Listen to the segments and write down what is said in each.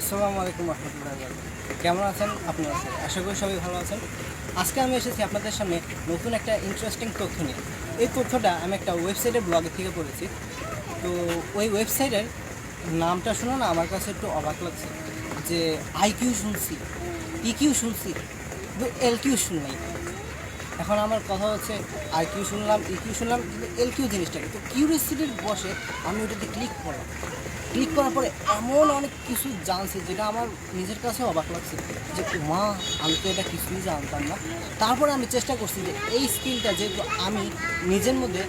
আসসালামু আলাইকুম রহমতুল্লাহ কেমন আছেন? আপনারা সবাই? আশা করি সবাই ভালো আছেন। আজকে আমি এসেছি আপনাদের সামনে নতুন একটা ইন্টারেস্টিং তথ্য নিয়ে। এই তথ্যটা আমি একটা ওয়েবসাইটের ব্লগের থেকে পড়েছি। তো ওই ওয়েবসাইটের নামটা শুনে না আমার কাছে একটু অবাক লাগছে। যে আইকিউ শুনছি ইকিউ শুনছি এল কিউ শুনলাই এখন আমার কথা হচ্ছে আর কিউ শুনলাম ই কিউ শুনলাম, কিন্তু এল কিউ জিনিসটাকে তো কিউরিয়াসিটির বসে আমি ওটাতে ক্লিক করলাম। ক্লিক করার পরে এমন অনেক কিছু জানছি যেটা আমার নিজের কাছে অবাক লাগছে যে মা আমি তো এটা কিছুই জানতাম না। তারপরে আমি চেষ্টা করছি যে, এই স্কিলটা যেহেতু আমি নিজের মধ্যে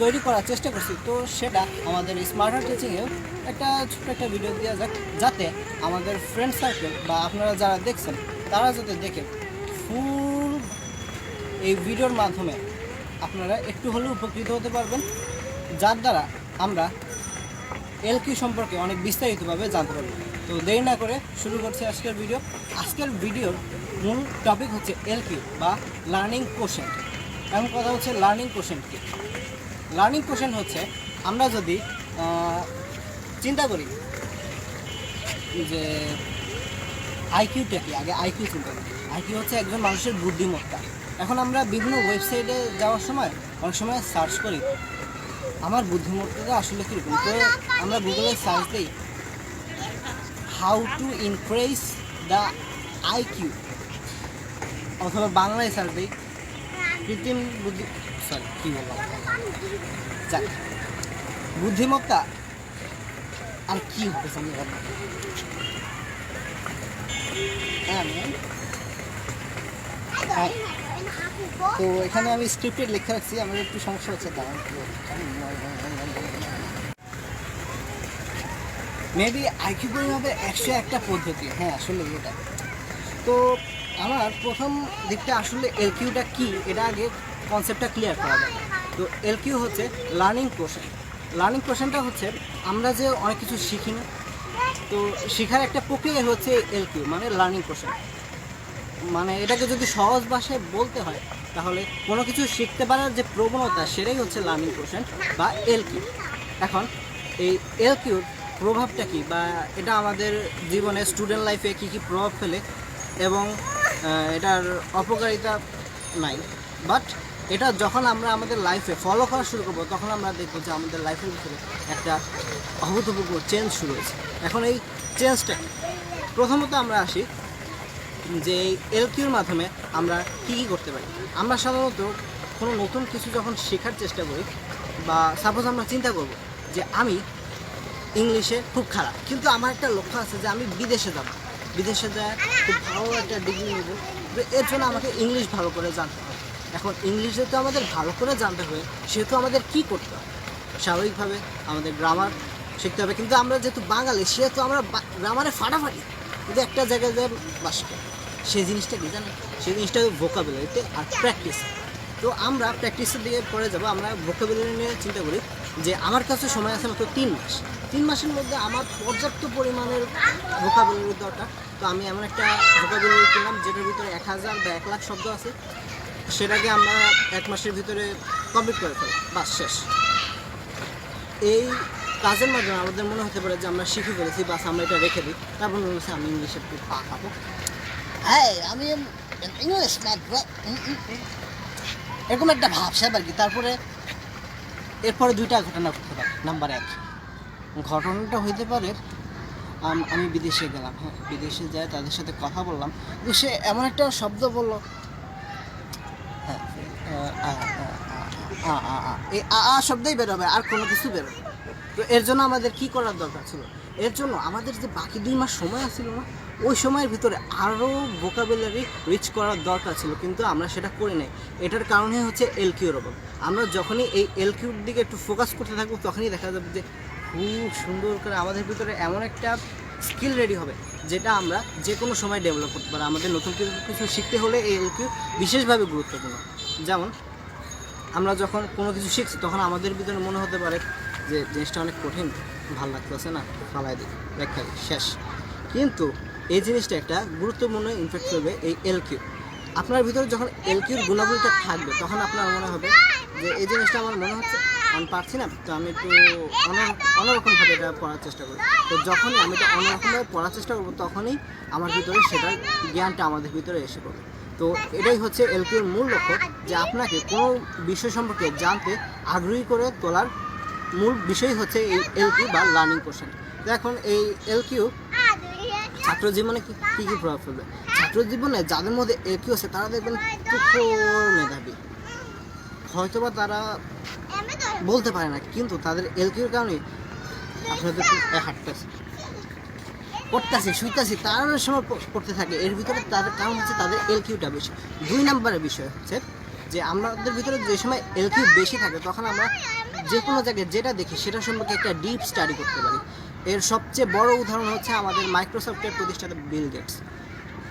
তৈরি করার চেষ্টা করছি, তো সেটা আমাদের স্মার্টার টিচিংয়েও একটা ছোট্ট একটা ভিডিও দেওয়া যাক, যাতে আমাদের ফ্রেন্ড সার্কেল বা আপনারা যারা দেখছেন, তারা যাতে দেখে। ফুল এই ভিডিওর মাধ্যমে আপনারা একটু হলেও উপকৃত হতে পারবেন, যার দ্বারা আমরা এলকিউ সম্পর্কে অনেক বিস্তারিতভাবে জানতে পারব। তো দেরি না করে শুরু করছি আজকের ভিডিও। আজকের ভিডিওর মূল টপিক হচ্ছে এলকিউ বা লার্নিং কোশ্চেন এমন কথা হচ্ছে লার্নিং কোশ্চেন কি। লার্নিং কোশ্চেন হচ্ছে আমরা যদি চিন্তা করি যে আইকিউটা কি? আগে আইকিউ চিন্তা করি। আইকিউ হচ্ছে একজন মানুষের বুদ্ধিমত্তা। এখন আমরা বিভিন্ন ওয়েবসাইটে যাওয়ার সময় অনেক সময় সার্চ করি। আমার বুদ্ধিমত্তাটা আসলে কীরকম? তো আমরা গুগলে সার্চ দিই how to increase the IQ অথবা বাংলায় সার্চ দিই, কৃত্রিম বুদ্ধি সরি কী বললাম? যাক, বুদ্ধিমত্তা আর কি হবে হ্যাঁ। তো এখানে আমি স্ক্রিপ্টেড লেখা রাখছি, আমার একটু সমস্যা হচ্ছে, দাঁড়ান মেবি আইকিউ বই হবে একশো একটা পদ্ধতি। হ্যাঁ আসলে এটা। তো আমার প্রথম দিকটা আসলে এলকিউটা কি, এটা আগে কনসেপ্টটা ক্লিয়ার করা যায় তো এলকিউ হচ্ছে লার্নিং কোশ্চেন লার্নিং কোশ্চেনটা হচ্ছে, আমরা যে অনেক কিছু শিখি না তো শেখার একটা প্রক্রিয়া হচ্ছে এলকিউ মানে লার্নিং কোশ্চেন মানে এটাকে যদি সহজ ভাষায় বলতে হয়, তাহলে কোনো কিছু শিখতে পারার যে প্রবণতা, সেটাই হচ্ছে লার্নিং কোশ্চেন বা এলকিউ এখন এই এলকিউর প্রভাবটা কি বা এটা আমাদের জীবনে স্টুডেন্ট লাইফে কী কী প্রভাব ফেলে এবং এটার অপকারিতা নাই। বাট এটা যখন আমরা আমাদের লাইফে ফলো করা শুরু করব, তখন আমরা দেখব যে আমাদের লাইফের ভিতরে একটা অভূতপূর্ব চেঞ্জ শুরু হয়েছে। এখন এই চেঞ্জটা প্রথমত আমরা আসি যে এলকিউর মাধ্যমে আমরা কী কী করতে পারি। আমরা সাধারণত কোনো নতুন কিছু যখন শেখার চেষ্টা করি বা সাপোজ আমরা চিন্তা করব যে আমি ইংলিশে খুব খারাপ, কিন্তু আমার একটা লক্ষ্য আছে যে আমি বিদেশে যাব। বিদেশে যায় খুব ভালো একটা ডিগ্রি নেব, তো এর জন্য আমাকে ইংলিশ ভালো করে জানতে হবে। এখন ইংলিশ যেহেতু আমাদের ভালো করে জানতে হবে, সেহেতু আমাদের কী করতে হবে? স্বাভাবিকভাবে আমাদের গ্রামার শিখতে হবে, কিন্তু আমরা যেহেতু বাঙালি, সেহেতু আমরা গ্রামারে ফাটাফাটি। কিন্তু একটা জায়গায় যায় বাস করি সেই জিনিসটা কি জানেন? সেই জিনিসটা ভোকাবুলারিতে আর প্র্যাকটিস তো আমরা প্র্যাকটিসের দিকে পরে যাব, আমরা ভোকাবুলারি নিয়ে চিন্তা করি যে আমার কাছে সময় আছে মাত্র তিন মাস। তিন মাসের মধ্যে আমার পর্যাপ্ত পরিমাণের ভোকাবুলারি দরকার। তো আমি এমন একটা ভোকাবুলারি কিনলাম যেটার ভিতরে এক হাজার বা এক লাখ শব্দ আছে। সেটাকে আমরা এক মাসের ভিতরে কমপ্লিট করে ফেলি, বাস শেষ। এই কাজের মাধ্যমে আমাদের মনে হতে পারে যে আমরা শিখে ফেলেছি, বাস আমরা এটা রেখে দিই। তারপর মনে হচ্ছে আমি ইংলিশে একটু পা খাব। হ্যাঁ আমি ইংলিশ এরকম একটা ভাবসাব আর কি। তারপরে এরপরে দুইটা ঘটনা ঘটতে পারে। নাম্বার এক, ঘটনাটা হইতে পারে, আমি বিদেশে গেলাম হ্যাঁ বিদেশে যাই তাদের সাথে কথা বললাম। সে এমন একটা শব্দ বলল হ্যাঁ। এই আ শব্দই বেরোবে, আর কোনো কিছু বেরোবে। তো এর জন্য আমাদের কি করার দরকার ছিল? এর জন্য আমাদের যে বাকি দুই মাস সময় আছিল না, ওই সময়ের ভিতরে আরও ভোকাবুলারি রিচ করার দরকার ছিল, কিন্তু আমরা সেটা করি নাই। এটার কারণে হচ্ছে এল এলকিউর অভাব। আমরা যখনই এই এলকিউর দিকে একটু ফোকাস করতে থাকব, তখনই দেখা যাবে যে খুব সুন্দর করে আমাদের ভিতরে এমন একটা স্কিল রেডি হবে, যেটা আমরা যে কোনো সময় ডেভেলপ করতে পারি। আমাদের নতুন কিছু কিছু শিখতে হলে এই এলকিউ বিশেষভাবে গুরুত্বপূর্ণ। যেমন, আমরা যখন কোনো কিছু শিখছি, তখন আমাদের ভিতরে মনে হতে পারে যে জিনিসটা অনেক কঠিন, ভালো লাগতেছে না, ফালাই দিই, ব্যাখ্যা শেষ। কিন্তু এই জিনিসটা একটা গুরুত্বপূর্ণ ইমপ্যাক্ট করবে এই এলকিউ আপনার ভিতরে যখন এলকিউর গুণাবলীটা থাকবে, তখন আপনার মনে হবে যে এই জিনিসটা আমার মনে হচ্ছে, আমি পারছি না, তো আমি একটু অন্য- অন্যরকমভাবে এটা পড়ার চেষ্টা করি তো যখনই আমি এটা অন্যরকমভাবে পড়ার চেষ্টা করব, তখনই আমার ভিতরে সেটার জ্ঞানটা আমাদের ভিতরে এসে পড়বে। তো এটাই হচ্ছে এলকিউর মূল লক্ষ্য, যে আপনাকে কোনো বিষয় সম্পর্কে জানতে আগ্রহী করে তোলার মূল বিষয় হচ্ছে এই এলকিউ বা লার্নিং কোশ্চেন এখন এই এলকিউ ছাত্র জীবনে কি কী প্রভাব ফেলবে? ছাত্র জীবনে যাদের মধ্যে এলকিউ আছে, তারা দেখবেন প্রখর মেধাবী। হয়তোবা তারা বলতে পারে না, কিন্তু তাদের এলকিউর কারণে আপনাদের হাঁটতেছে। পড়তেছে, শুইতেছে, তার সময় পড়তে থাকে। এর ভিতরে তাদের কারণ হচ্ছে তাদের এলকিউটা বেশি। দুই নম্বরের বিষয় হচ্ছে যে, আমাদের ভিতরে যে সময় এলকিউ বেশি থাকে, তখন আমরা যে কোনো জায়গায় যেটা দেখি, সেটা সম্পর্কে একটা ডিপ স্টাডি করতে পারি। এর সবচেয়ে বড় উদাহরণ হচ্ছে আমাদের মাইক্রোসফটের প্রতিষ্ঠাতা বিল গেটস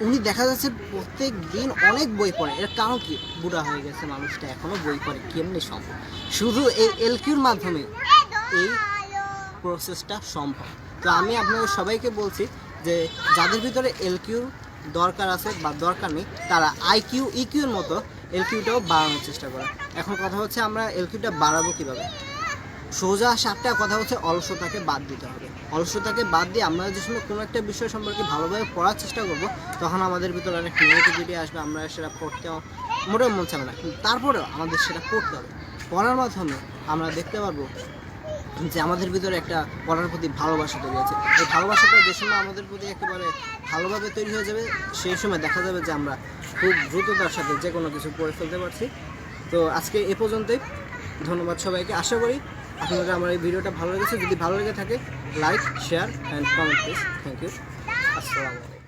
উনি দেখা যাচ্ছে প্রত্যেক দিন অনেক বই পড়ে। এর কারণ কি? বুড়া হয়ে গেছে মানুষটা, এখনও বই পড়ে। কেমনি সম্ভব? শুধু এই এলকিউর মাধ্যমে এই প্রসেসটা সম্ভব। তো আমি আপনাদের সবাইকে বলছি যে, যাদের ভিতরে এলকিউ দরকার আছে বা দরকার নেই, তারা আইকিউ ইকিউর মতো এলকিউটাও বাড়ানোর চেষ্টা করা। এখন কথা হচ্ছে আমরা এলকিউটা বাড়াবো কীভাবে? সোজা সাতটা কথা হচ্ছে অলসতাকে বাদ দিতে হবে। অলসতাকে বাদ দিয়ে আমরা যে সময় কোনো একটা বিষয় সম্পর্কে ভালোভাবে পড়ার চেষ্টা করব, তখন আমাদের ভিতরে অনেক নেগেটিভিটি আসবে, আমরা সেটা পড়তে মোটেও মন চাবে না। কিন্তু তারপরেও আমাদের সেটা পড়তে হবে। পড়ার মাধ্যমে আমরা দেখতে পারব যে আমাদের ভিতরে একটা পড়ার প্রতি ভালোবাসা তৈরি আছে। এই ভালোবাসাটা যে সময় আমাদের প্রতি একেবারে ভালোভাবে তৈরি হয়ে যাবে, সেই সময় দেখা যাবে যে আমরা খুব দ্রুততার সাথে যে কোনো কিছু পড়ে ফেলতে পারছি। তো আজকে এ পর্যন্তই। ধন্যবাদ সবাইকে। আশা করি আপনাদের আমার এই ভিডিওটা ভালো লেগেছে। যদি ভালো লেগে থাকে like share and comment please thank you আসসালামু আলাইকুম।